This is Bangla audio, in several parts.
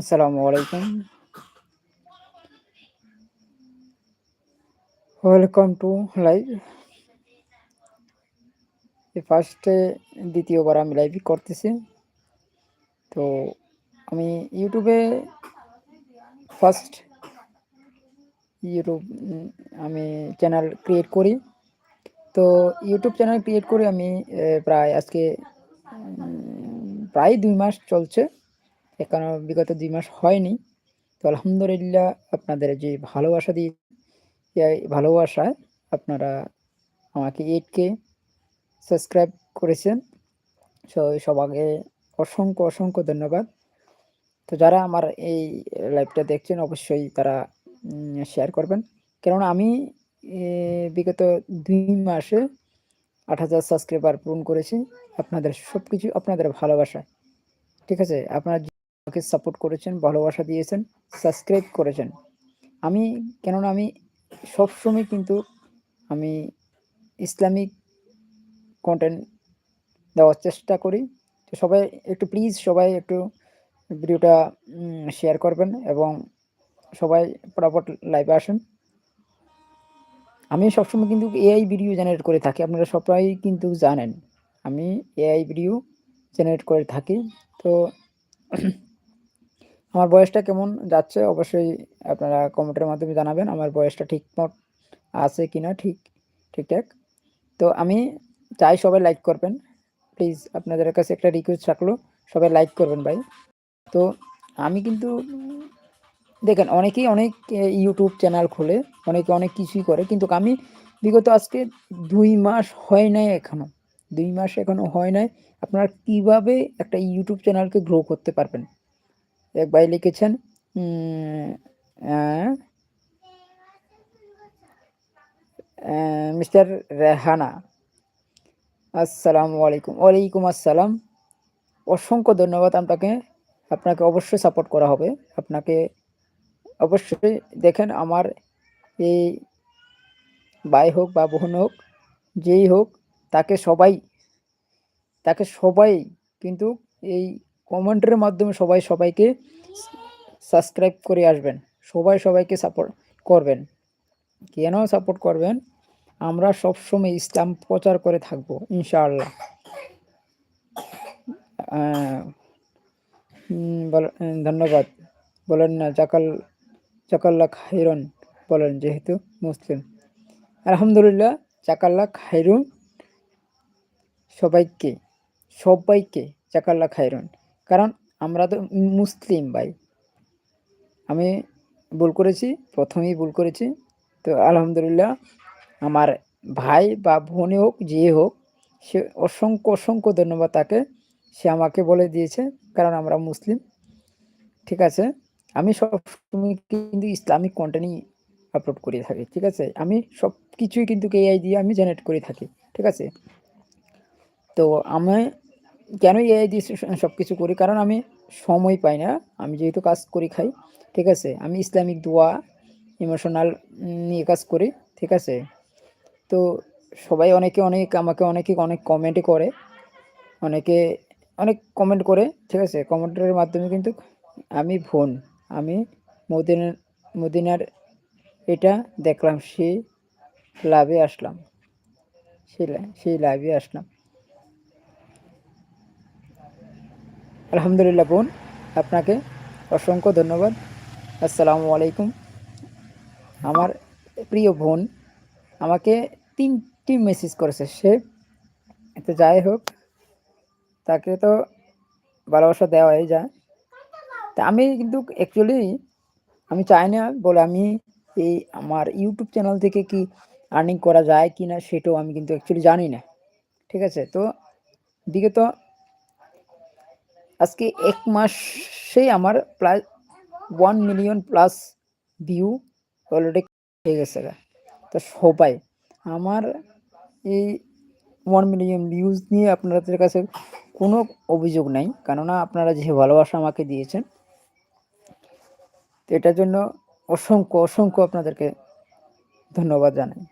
আসসালামু আলাইকুম। ওয়েলকাম টু লাইভ ফার্স্টে দ্বিতীয়বার আমি লাইভ করতেছি। তো আমি ইউটিউবে ফার্স্ট ইউটিউব আমি চ্যানেল ক্রিয়েট করি। তো ইউটিউব চ্যানেল ক্রিয়েট করে আমি প্রায় আজকে প্রায় দুই মাস চলছে। এখানে বিগত দুই মাস হয়নি। তো আলহামদুলিল্লাহ আপনাদের যে ভালোবাসা দিয়ে ভালোবাসায় আপনারা আমাকে এইট কে সাবস্ক্রাইব করেছেন। সো সবাইকে অসংখ্য অসংখ্য ধন্যবাদ। তো যারা আমার এই লাইভটা দেখছেন, অবশ্যই তারা শেয়ার করবেন। কেননা আমি বিগত দুই মাসে আট হাজার সাবস্ক্রাইবার পূরণ করেছি। আপনাদের সব কিছু আপনাদের ভালোবাসায়। ঠিক আছে? আপনারা আমাকে সাপোর্ট করেছেন, ভালোবাসা দিয়েছেন সাবস্ক্রাইব করেছেন। আমি, কেননা আমি সবসময় কিন্তু আমি ইসলামিক কন্টেন্ট দেওয়ার চেষ্টা করি। তো সবাই একটু প্লিজ সবাই একটু ভিডিওটা শেয়ার করবেন এবং সবাই ফটাফট লাইভে আসেন। আমি সবসময় কিন্তু এআই ভিডিও জেনারেট করে থাকি, আপনারা সবাই কিন্তু জানেন। আমি এআই ভিডিও জেনারেট করে থাকি। তো আমার বয়সটা কেমন যাচ্ছে, অবশ্যই আপনারা কমেন্টের মাধ্যমে জানাবেন আমার বয়সটা ঠিকমত আছে কি না ঠিক ঠিকঠাক তো আমি চাই সবাই লাইক করবেন। প্লিজ আপনাদের কাছে একটা রিকোয়েস্ট থাকল সবাই লাইক করবেন ভাই। তো আমি কিন্তু, দেখেন অনেকেই অনেক ইউটিউব চ্যানেল খোলে, অনেকে অনেক কিছুই করে, কিন্তু আমি বিগত আজকে দুই মাস হয় নাই এখনও দুই মাস এখনও হয় নাই, আপনারা কীভাবে একটা ইউটিউব চ্যানেলকে গ্রো করতে পারবেন? এক ভাই লিখেছেন মিস্টার রেহানা। আসসালামু আলাইকুম। ওয়ালাইকুম আসসালাম। অসংখ্য ধন্যবাদ আপনাকে। আপনাকে অবশ্যই সাপোর্ট করা হবে। আপনাকে অবশ্যই দেখেন আমার এই ভাই হোক বা বোন হোক, যেই হোক, তাকে সবাই তাকে সবাই কিন্তু এই কমেন্টের মাধ্যমে সবাই সবাইকে সাবস্ক্রাইব করে আসবেন। সবাই সবাইকে সাপোর্ট করবেন। কেন সাপোর্ট করবেন? আমরা সবসময় ইসলাম প্রচার করে থাকব, ইনশাআল্লাহ। ধন্যবাদ। বলেন না, জাকাল, জাকাল্লা খাইরন বলেন, যেহেতু মুসলিম। আলহামদুলিল্লাহ, জাকাল্লা খাইরুন সবাইকে সবাইকে জাকাল্লা খাইরন। কারণ আমরা তো মুসলিম ভাই। আমি ভুল করেছি, প্রথমেই ভুল করেছি। তো আলহামদুলিল্লাহ, আমার ভাই বা বোনে হোক, যে হোক, সে অসংখ্য অসংখ্য ধন্যবাদ তাকে। সে আমাকে বলে দিয়েছে, কারণ আমরা মুসলিম। ঠিক আছে? আমি সবসময় কিন্তু ইসলামিক কন্টেন্টই আপলোড করে থাকি, ঠিক আছে? আমি সব কিছুই কিন্তু এআই দিয়ে আমি জেনারেট করে থাকি, ঠিক আছে? তো আমি কেন এআই দিয়ে সব কিছু করি? কারণ আমি সময় পাই না। আমি যেহেতু কাজ করি, খাই। ঠিক আছে? আমি ইসলামিক দোয়া ইমোশনাল নিয়ে কাজ করি। ঠিক আছে? তো সবাই অনেকে অনেক, আমাকে অনেকে অনেক কমেন্টে করে। অনেকে অনেক কমেন্ট করে। ঠিক আছে? কমেন্টের মাধ্যমে কিন্তু আমি ফোন আমি মদিনার মদিনার এটা দেখলাম সেই লাভে আসলাম। সেই সেই লাভে আসলাম। আলহামদুলিল্লাহ বোন, আপনাকে অসংখ্য ধন্যবাদ। আসসালামু আলাইকুম। আমার প্রিয় বোন, আমাকে তিনটি মেসেজ করেছে। সে তো যাই হোক, তাকে তো ভালোবাসা দেওয়াই যায়। তা আমি কিন্তু অ্যাকচুয়ালি আমি চাই না বলে আমি এই আমার ইউটিউব চ্যানেল থেকে কি আর্নিং করা যায় কি না সেটাও আমি কিন্তু অ্যাকচুয়ালি জানি না। ঠিক আছে? তো বিগত আজকে এক মাসেই আমার প্রায় one million plus view already হয়ে গেছে তো সবাই, আমার এই ওয়ান মিলিয়ন ভিউজ নিয়ে আপনাদের কাছে কোনো অভিযোগ নাই, কেননা আপনারা যে ভালোবাসা আমাকে দিয়েছেন, তো এটার জন্য অসংখ্য অসংখ্য আপনাদেরকে ধন্যবাদ জানাই।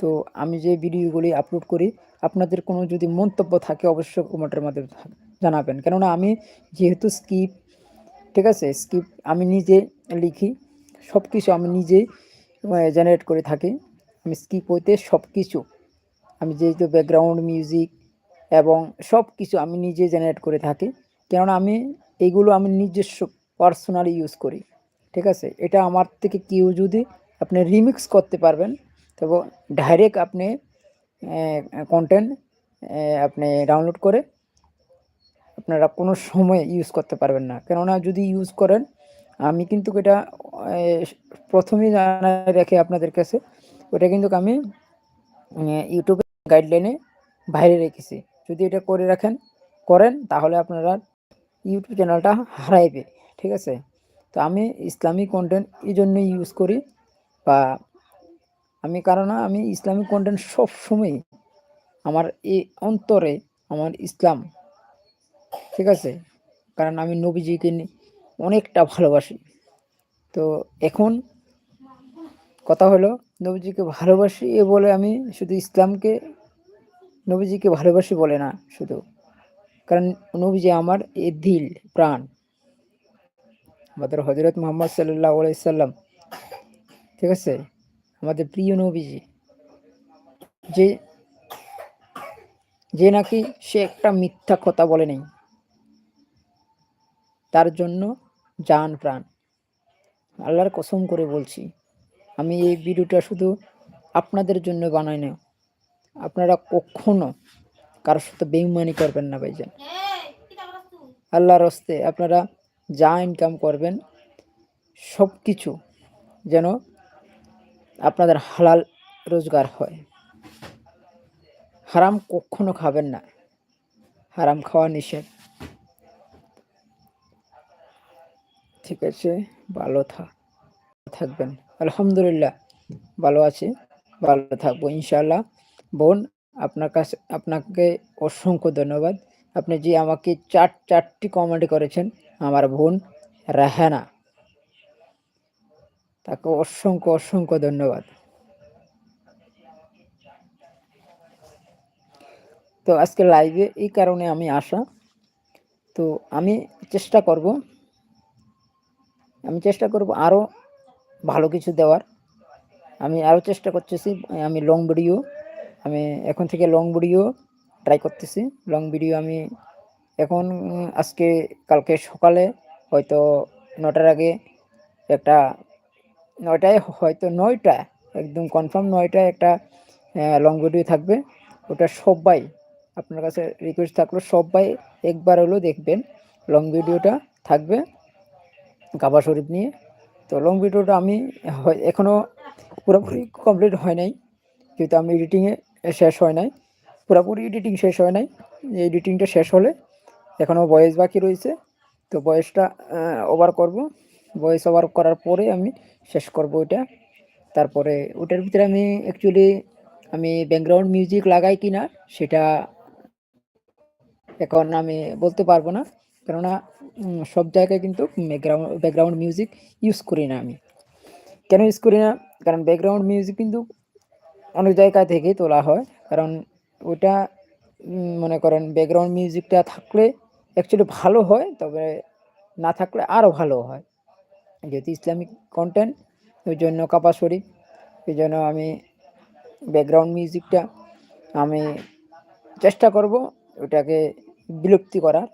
তো আমি যে ভিডিওগুলি আপলোড করি আপনাদের কোনো যদি মন্তব্য থাকে, অবশ্যই কমেন্টের মাধ্যমে জানাবেন। কেননা আমি যেহেতু স্কিপ ঠিক আছে? স্কিপ আমি নিজে লিখি সব কিছু আমি নিজেই জেনারেট করে থাকি। আমি স্কিপ হইতে সব কিছু আমি যেহেতু ব্যাকগ্রাউন্ড মিউজিক এবং সব কিছু আমি নিজে জেনারেট করে থাকি। কেননা আমি এইগুলো আমি নিজস্ব পার্সোনালি ইউজ করি, ঠিক আছে? এটা আমার থেকে কেউ যদি আপনি রিমিক্স করতে পারবেন, তবে ডাইরেক্ট আপনি কন্টেন্ট আপনি ডাউনলোড করে আপনারা কোনো সময় ইউজ করতে পারবেন না। কেননা যদি ইউজ করেন, আমি কিন্তু এটা প্রথমেই জানাই রেখে আপনাদের কাছে, ওটা কিন্তু আমি ইউটিউবে গাইডলাইনে বাইরে রেখেছি। যদি এটা করে রাখেন, করেন, তাহলে আপনারা ইউটিউব চ্যানেলটা হারাইবে, ঠিক আছে? তো আমি ইসলামিক কন্টেন্ট এই জন্যই ইউজ করি, বা আমি, কারণ আমি ইসলামিক কন্টেন্ট সবসময় আমার এই অন্তরে আমার ইসলাম, ঠিক আছে? কারণ আমি নবীজিকে অনেকটা ভালোবাসি। তো এখন কথা হলো, নবীজিকে ভালোবাসি এ বলে আমি শুধু ইসলামকে নবীজিকে ভালোবাসি বলে না, শুধু। কারণ নবীজি আমার এ দিল, প্রাণ। আমাদের হজরত মোহাম্মদ সাল্লাহ সাল্লাম, ঠিক আছে? আমাদের প্রিয় নবীজি। যে যে নাকি সে একটা মিথ্যা কথা বলে নেই। তার জন্য জান প্রাণ। আল্লাহর কসম করে বলছি, আমি এই ভিডিওটা শুধু আপনাদের জন্য বানাই না, আপনারা কখনো কারোর সাথে বেইমানি করবেন না ভাইজান। আল্লাহর হস্তে আপনারা যা ইনকাম করবেন সব কিছু যেন আপনাদের হালাল রোজগার হয়। হারাম কখনো খাবেন না। হারাম খাওয়া নিষেধ। ঠিক আছে, ভালো থাকবেন। আলহামদুলিল্লাহ, ভালো আছি, ভালো থাকব ইনশাল্লাহ বোন, আপনার কাছে, আপনাকে অসংখ্য ধন্যবাদ। আপনি যে আমাকে চার, চারটি কমেন্ট করেছেন, আমার বোন রাহানা। তাকে অসংখ্য অসংখ্য ধন্যবাদ। তো আজকে লাইভে এই কারণে আমি আসা। তো আমি চেষ্টা করব, আমি চেষ্টা করব আরও ভালো কিছু দেওয়ার। আমি আরও চেষ্টা করতেছি, আমি লং ভিডিও আমি এখন থেকে লং ভিডিও ট্রাই করতেছি। লং ভিডিও আমি এখন, আজকে, কালকে সকালে হয়তো নটার আগে একটা নয়টায় হয়তো নয়টা একদম কনফার্ম নয়টায় একটা লং ভিডিও থাকবে। ওটা সবাই, আপনার কাছে রিকোয়েস্ট থাকল, সবাই একবার হলেও দেখবেন লং ভিডিওটা থাকবে কাবা শরীফ নিয়ে। তো লং ভিডিওটা আমি এখনও পুরোপুরি কমপ্লিট হয় নাই, যেহেতু আমি এডিটিংয়ে শেষ হয় নাই, পুরোপুরি এডিটিং শেষ হয় নাই। এডিটিংটা শেষ হলে এখনও বয়েস বাকি রয়েছে, তো বয়সটা ওভার করব। ভয়েস ওভার করার পরে আমি শেষ করব ওইটা। তারপরে ওটার ভিতরে আমি অ্যাকচুয়ালি আমি ব্যাকগ্রাউন্ড মিউজিক লাগাই কি না সেটা এখন আমি বলতে পারব না। কেননা সব জায়গায় কিন্তু ব্যাকগ্রাউন্ড ব্যাকগ্রাউন্ড মিউজিক ইউজ করি না আমি। কেন ইউজ করি না? কারণ ব্যাকগ্রাউন্ড মিউজিক কিন্তু অনেক জায়গা থেকেই তোলা হয়। কারণ ওটা মনে করেন ব্যাকগ্রাউন্ড মিউজিকটা থাকলে অ্যাকচুয়ালি ভালো হয়, তবে না থাকলে আরও ভালো হয়। যেহেতু ইসলামিক কন্টেন্ট ওই জন্য কাপা শরীফ এই জন্য আমি ব্যাকগ্রাউন্ড মিউজিকটা আমি চেষ্টা করব ওটাকে বিলুপ্তি করার।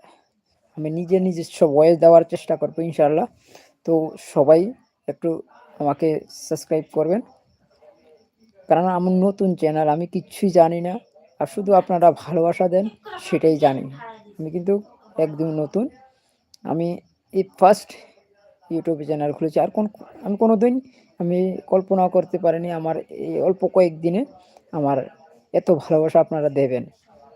আমি নিজে নিজস্ব ভয়েস দেওয়ার চেষ্টা করব ইনশাল্লাহ তো সবাই একটু আমাকে সাবস্ক্রাইব করবেন। কারণ আমার নতুন চ্যানেল আমি কিচ্ছুই জানি না। আর শুধু আপনারা ভালোবাসা দেন, সেটাই জানি। আমি কিন্তু একদম নতুন। আমি এই ফার্স্ট ইউটিউব চ্যানেল খুলেছি। আর কোন আমি কোনো দিন আমি কল্পনা করতে পারিনি আমার এই অল্প কয়েকদিনে আমার এত ভালোবাসা আপনারা দেবেন।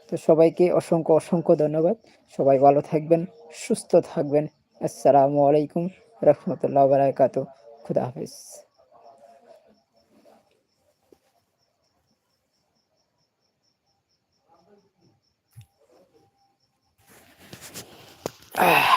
তো সবাইকে অসংখ্য অসংখ্য ধন্যবাদ। সবাই ভালো থাকবেন, সুস্থ থাকবেন। আসসালামু আলাইকুম রহমতুল্লাহ বারাকাত। খুদা হাফিজ। Ah.